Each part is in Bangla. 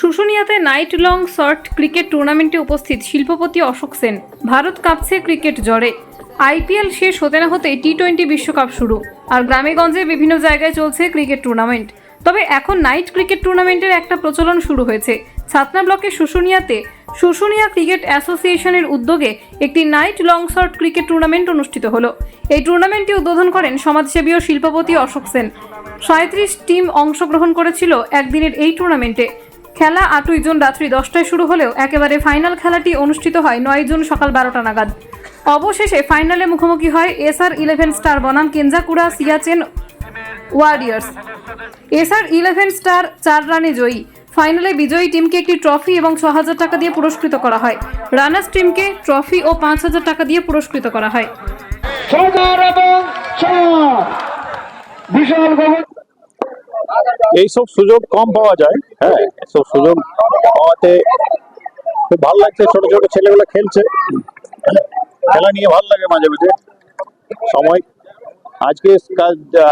শুশুনিয়াতে নাইট লং শর্ট ক্রিকেট টুর্নামেন্টে উপস্থিত শিল্পপতি অশোক সেন। ভারত কাঁপছে ক্রিকেট জ্বরে। আইপিএল শেষ হতে না হতে টি টোয়েন্টি বিশ্বকাপ শুরু আর গ্রামেগঞ্জে বিভিন্ন জায়গায় চলছে ক্রিকেট টুর্নামেন্ট। তবে এখন নাইট ক্রিকেট টুর্নামেন্টের একটা প্রচলন শুরু হয়েছে। ছাতনা ব্লকের শুশুনিয়াতে শুশুনিয়া ক্রিকেট অ্যাসোসিয়েশনের উদ্যোগে একটি night long short cricket tournament অনুষ্ঠিত হলো। এই টুর্নামেন্টটি উদ্বোধন করেন সমাজসেবী ও শিল্পপতি অশোক সেন। সাঁত্রিশ টিম অংশগ্রহণ করেছিল একদিনের এই টুর্নামেন্টে। খেলা আটই জুন রাত্রি দশটায় শুরু হলেও একেবারে ফাইনাল খেলাটি অনুষ্ঠিত হয় নয় জুন সকাল বারোটা নাগাদ। অবশেষে ফাইনালে মুখোমুখি হয় এসআর ইলেভেন স্টার বনাম Kenjakura, Siachen warriors. SR eleven star চার রানে জয়ী। ফাইনালে বিজয়ী টিমকে একটি ট্রফি এবং ছ হাজার টাকা দিয়ে পুরস্কৃত করা হয়। রানার্স টিমকে ট্রফি ও পাঁচ হাজার টাকা দিয়ে পুরস্কৃত করা হয়। বিশাল এইসব সুযোগ কম পাওয়া যায় হ্যাঁ এইসব সুযোগ পাওয়াতে খুব ভালো লাগছে, ছোট ছোট ছেলেগুলো খেলছে। খেলা নিয়ে ভালো লাগে মাঝে মাঝে সময়, আজকে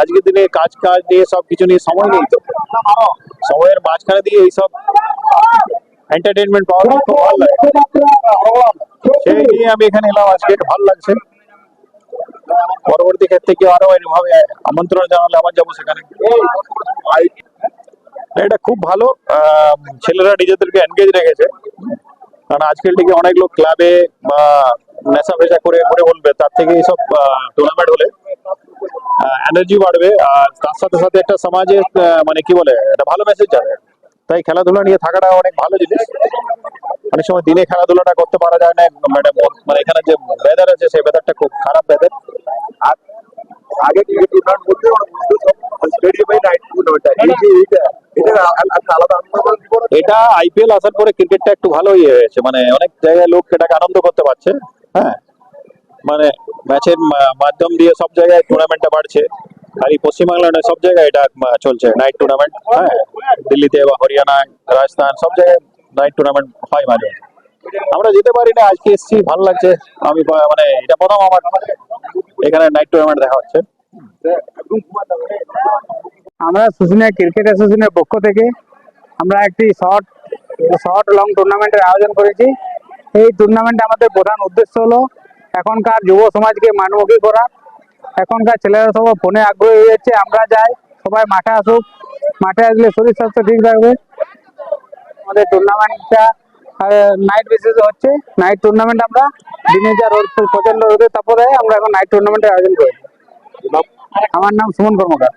আজকের দিনে কাজ কাজ নিয়ে সব কিছু নিয়ে সময় নেই তো। সময়ের মাঝখানে দিয়ে এইসব এন্টারটেনমেন্ট পাওয়া খুব ভালো লাগে। সেই নিয়ে আমি এখানে এলাম, আজকে ভালো লাগছে। পরবর্তী ক্ষেত্রে কেউ আরও এরভাবে আমন্ত্রণ জানালে আবার যাব সেখানে। এটা খুব ভালো। ছেলেরা নিজেদেরকে এনগেজ রেখেছে। কারণ আজকাল থেকে অনেক লোক ক্লাবে বা নেশা ফেশা করে ঘুরে বলবে, তার থেকে এইসব টুর্নামেন্ট হলে এনার্জি বাড়বে। আর তার সাথে সাথে একটা সমাজে মানে কি বলে, একটা ভালো মেসেজ যাবে। তাই খেলাধুলা নিয়ে থাকাটা অনেক ভালো জিনিস। অনেক সময় দিনে খেলাধুলাটা করতে পারা যায় না। মানে এখানে যে ওয়েদার আছে, সেই ওয়েদারটা খুব খারাপ ওয়েদার আগে এটা আইপিএল আসার পরে ক্রিকেটটা একটু ভালো ইয়ে হয়েছে মানে অনেক জায়গায় লোক এটাকে আনন্দ করতে পারছে হ্যাঁ? মানে ম্যাচের মাধ্যম দিয়ে সব জায়গায় টুর্নামেন্টটা বাড়ছে। আর এই পশ্চিমবাংলায় নয়, সব জায়গায় এটা চলছে। নাইট টুর্নামেন্ট হ্যাঁ? দিল্লিতে বা হরিয়ানা, রাজস্থান, সব জায়গায় নাইট টুর্নামেন্ট হয় মাঝে। আমরা যেতে পারি না, আজকে এসেছি, ভালো লাগছে। আমি মানে এটা প্রথম আমার, এখানে নাইট টুর্নামেন্ট দেখা হচ্ছে। আমরা শুশুনিয়া ক্রিকেট অ্যাসোসিয়েশনের পক্ষ থেকে আমরা একটি শর্ট শর্ট লং টুর্নামেন্টের আয়োজন করেছি। এই টুর্নামেন্টে আমাদের প্রধান উদ্দেশ্য হলো এখনকার যুব সমাজকে মানমুখী করা। এখনকার ছেলেরা সব ফোনে আগ্রহী হয়ে যাচ্ছে, আমরা যাই, সবাই মাঠে আসুক, মাঠে আসলে শরীর স্বাস্থ্য ঠিক থাকবে আমাদের টুর্নামেন্টটা নাইট বেসিসে হচ্ছে। নাইট টুর্নামেন্ট আমরা দিনে যা রোদ প্রচণ্ড রোদের তারপরে আমরা এখন নাইট টুর্নামেন্টের আয়োজন করি আমার নাম সুমন কর্মকার।